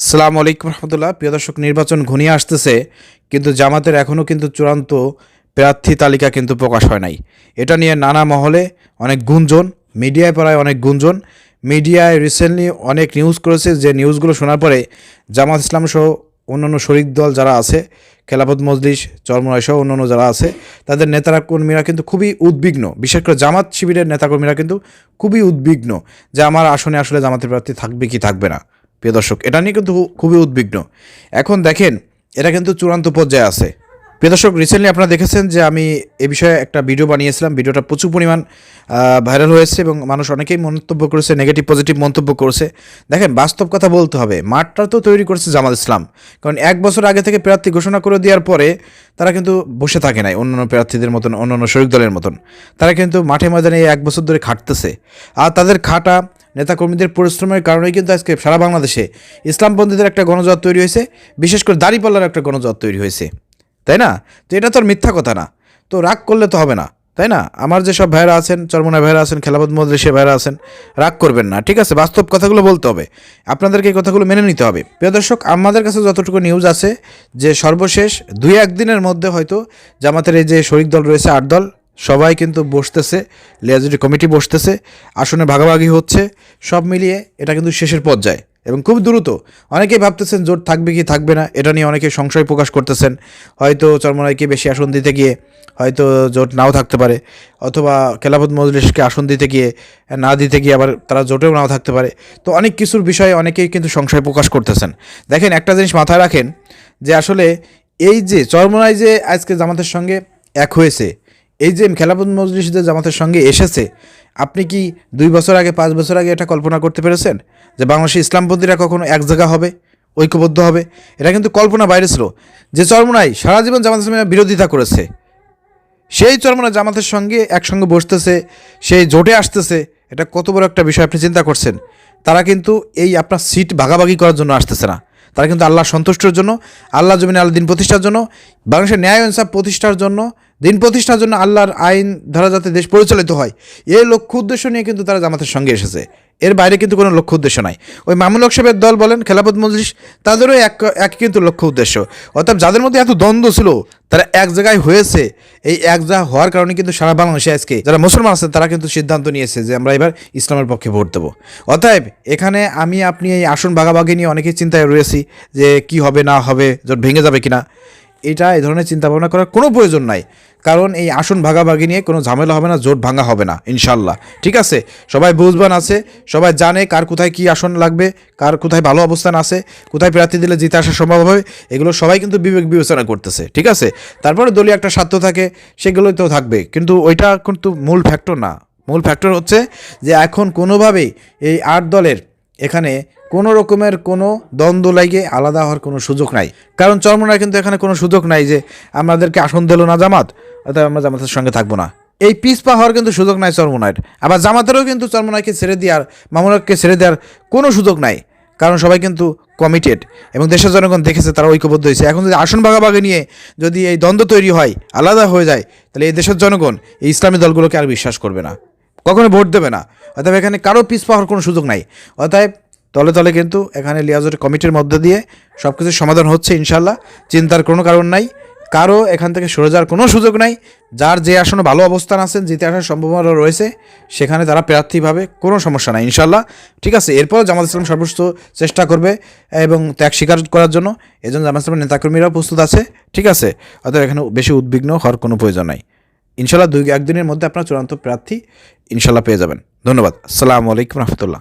সালাম আলাইকুম রহমতুল্লাহ। প্রিয় দর্শক, নির্বাচন ঘনিয়ে আসতেছে, কিন্তু জামাতের এখনও কিন্তু চূড়ান্ত প্রার্থী তালিকা কিন্তু প্রকাশ হয় নাই। এটা নিয়ে নানা মহলে অনেক গুঞ্জন, মিডিয়ায় পড়ায় অনেক গুঞ্জন। মিডিয়ায় রিসেন্টলি অনেক নিউজ করেছে, যে নিউজগুলো শোনার পরে জামাত ইসলাম সহ অন্যান্য শরিক দল যারা আছে, খেলাফত মজলিস চরমরাই সহ অন্যান্য যারা আছে, তাদের নেতারা কর্মীরা কিন্তু খুবই উদ্বিগ্ন। বিশেষ করে জামাত শিবিরের নেতাকর্মীরা কিন্তু খুবই উদ্বিগ্ন, যে আমার আসনে আসলে জামাতের প্রার্থী থাকবে কি থাকবে না। প্রিয় দর্শক এটা নিয়ে কিন্তু খুবই উদ্বিগ্ন। এখন দেখেন এটা কিন্তু চূড়ান্ত পর্যায়ে আছে। প্রিয় দর্শক রিসেন্টলি আপনারা দেখেছেন যে আমি এ বিষয়ে একটা ভিডিও বানিয়েছিলাম। ভিডিওটা প্রচুর পরিমাণ ভাইরাল হয়েছে এবং মানুষ অনেকেই মন্তব্য করেছে নেগেটিভ পজিটিভ মন্তব্য করেছে। দেখেন, বাস্তব কথা বলতে হবে মাঠটা তো তৈরি করেছে জামাল ইসলাম। কারণ এক বছর আগে থেকে প্রার্থী ঘোষণা করে দেওয়ার পরে তারা কিন্তু বসে থাকে নাই, অন্যান্য প্রার্থীদের মতন, অন্যান্য শরিক দলের মতন। তারা কিন্তু মাঠে ময়দানে এক বছর ধরে খাটতেছে। আর তাদের খাটা নেতাকর্মীদের পরিশ্রমের কারণেই কিন্তু আজকে সারা বাংলাদেশে ইসলামপন্থীদের একটা গণজোয়ার তৈরি হয়েছে। বিশেষ করে দাড়িপাল্লার একটা গণজোয়ার তৈরি হয়েছে। তাই না? তো এটা তো আর মিথ্যা কথা না। তো রাগ করলে তো হবে না, তাই না? আমার যেসব ভাইরা আছেন চরমনা ভাইরা আছেন, খেলাপথ মজলিসে ভাইরা আছেন, রাগ করবেন না, ঠিক আছে? বাস্তব কথাগুলো বলতে হবে। আপনাদেরকে এই কথাগুলো মেনে নিতে হবে। প্রিয় দর্শক, আমাদের কাছে যতটুকু নিউজ আছে, যে সর্বশেষ দুই একদিনের মধ্যে হয়তো জামাতের এই যে শরিক দল রয়েছে, আট দল, সবাই কিন্তু বসতেছে, লিয়াজুটি কমিটি বসতেছে, আসনে ভাগাভাগি হচ্ছে, সব মিলিয়ে এটা কিন্তু শেষের পর্যায়ে। এবং খুব দ্রুত। অনেকেই ভাবতেছেন জোট থাকবে কি থাকবে না, এটা নিয়ে অনেকে সংশয় প্রকাশ করতেছেন। হয়তো চরমনাইকে বেশি আসন দিতে গিয়ে হয়তো জোট নাও থাকতে পারে, অথবা খেলাফত মজলিসকে আসন দিতে গিয়ে না দিতে গিয়ে আবার তারা জোটেও নাও থাকতে পারে। তো অনেক কিছুর বিষয়ে অনেকেই কিন্তু সংশয় প্রকাশ করতেছেন। দেখেন একটা জিনিস মাথায় রাখেন যে আসলে এই যে চরমনাই যে আজকে জামাতের সঙ্গে এক হয়েছে এই যে খেলাফত মজলিস যে জামাতের সঙ্গে এসেছে, আপনি কি দুই বছর আগে, পাঁচ বছর আগে এটা কল্পনা করতে পেরেছেন? যে বাংলাদেশের ইসলামপন্থীরা কখনো এক জায়গা হবে, ঐক্যবদ্ধ হবে? এটা কিন্তু কল্পনা বাইরে ছিল। যে চরমনাই সারা জীবন জামাত ইসলামের বিরোধিতা করেছে, সেই চরমনা জামাতের সঙ্গে একসঙ্গে বসতেছে, সেই জোটে আসতেছে, এটা কত বড় একটা বিষয় আপনি চিন্তা করছেন। তারা কিন্তু এই আপনার সিট ভাগাভাগি করার জন্য আসতেছে না। তারা কিন্তু আল্লাহ সন্তুষ্টের জন্য, আল্লাহ জমিনে আল্লাহ দিন প্রতিষ্ঠার জন্য বাংলাদেশের ন্যায় ইনসাফ প্রতিষ্ঠার জন্য দিন প্রতিষ্ঠার জন্য আল্লাহর আইন ধারা যাতে দেশ পরিচালিত হয়, এই লক্ষ্য উদ্দেশ্য নিয়ে কিন্তু তারা জামাতের সঙ্গে এসেছে। এর বাইরে কিন্তু কোনো লক্ষ্য উদ্দেশ্য নাই। ওই মামুল হক সাহেবের দল বলেন, খেলাফত মজলিস, তাদেরও এক এক কিন্তু লক্ষ্য উদ্দেশ্য। অর্থাৎ যাদের মধ্যে এত দ্বন্দ্ব ছিল, তারা এক জায়গায় হয়েছে। এই এক জায়গা হওয়ার কারণে কিন্তু সারা বাংলাদেশে আজকে যারা মুসলমান আছেন তারা কিন্তু সিদ্ধান্ত নিয়েছে যে আমরা এবার ইসলামের পক্ষে ভোট দেবো। অতএব এখানে আমি, আপনি এই আসন ভাগাভাগি নিয়ে অনেকেই চিন্তায় রয়েছি যে কি হবে, না হবে, জোট ভেঙে যাবে কিনা। এটা এই ধরনের চিন্তা ভাবনা করার কোনো প্রয়োজন নাই। কারণ এই আসন ভাগাভাগি নিয়ে কোনো ঝামেলা হবে না, জোট ভাঙা হবে না, ইনশাল্লাহ। ঠিক আছে? সবাই বুঝবান আছে, সবাই জানে কার কোথায় কি আসন লাগবে, কার কোথায় ভালো অবস্থান আছে, কোথায় প্রার্থী দিলে জিতে আসা সম্ভব হবে, এগুলো সবাই কিন্তু বিবেক বিবেচনা করতেছে, ঠিক আছে? তারপরে দলীয় একটা স্বার্থ থাকে, সেগুলোই তো থাকবে, কিন্তু ওইটা কিন্তু মূল ফ্যাক্টর না। মূল ফ্যাক্টর হচ্ছে যে এখন কোনোভাবেই এই আট দলের এখানে কোনো রকমের কোনো দ্বন্দ্ব লাগে আলাদা হওয়ার কোনো সুযোগ নাই। কারণ চরমনায় কিন্তু এখানে কোনো সুযোগ নাই যে আমাদেরকে আসন দিল না জামাত অর্থাৎ আমরা জামাতের সঙ্গে থাকব না। এই পিসপা হওয়ার কিন্তু সুযোগ নাই চরমনায়ের। আবার জামাতেরও কিন্তু চরমনাইকে ছেড়ে দেওয়ার মামুনাকে ছেড়ে দেওয়ার কোনো সুযোগ নাই। কারণ সবাই কিন্তু কমিটেড এবং দেশের জনগণ দেখেছে, তারা ঐক্যবদ্ধ হয়েছে। এখন যদি আসন ভাগাভাগি নিয়ে যদি এই দ্বন্দ্ব তৈরি হয়, আলাদা হয়ে যায়, তাহলে এই দেশের জনগণ এই ইসলামী দলগুলোকে আর বিশ্বাস করবে না। কখনো ভোট দেবে না। অতএব এখানে কারও পিস পাওয়ার কোনো সুযোগ নাই। অতএব তলে তলে কিন্তু এখানে লিয়াজের কমিটির মধ্য দিয়ে সব কিছুর সমাধান হচ্ছে ইনশাল্লাহ চিন্তার কোনো কারণ নাই। কারও এখান থেকে সরে যাওয়ার কোনো সুযোগ নাই। যার যে আসনে ভালো অবস্থান আছেন, জিতে আসার সম্ভাবনা রয়েছে, সেখানে তারা প্রার্থীভাবে কোনো সমস্যা নাই ইনশাল্লাহ ঠিক আছে, এরপর জামাত ইসলাম সর্বোচ্চ চেষ্টা করবে এবং ত্যাগ স্বীকার করার জন্য। এই জন্য জামাত ইসলামের নেতাকর্মীরাও প্রস্তুত আছে। ঠিক আছে, অতএব এখানে বেশি উদ্বিগ্ন হওয়ার কোনো প্রয়োজন নাই। ইনশাল্লাহ দুই একদিনের মধ্যে আপনার চূড়ান্ত প্রার্থী ইনশাল্লাহ পেয়ে যাবেন। ধন্যবাদ। আসসালামু আলাইকুম রহমতুল্লাহ।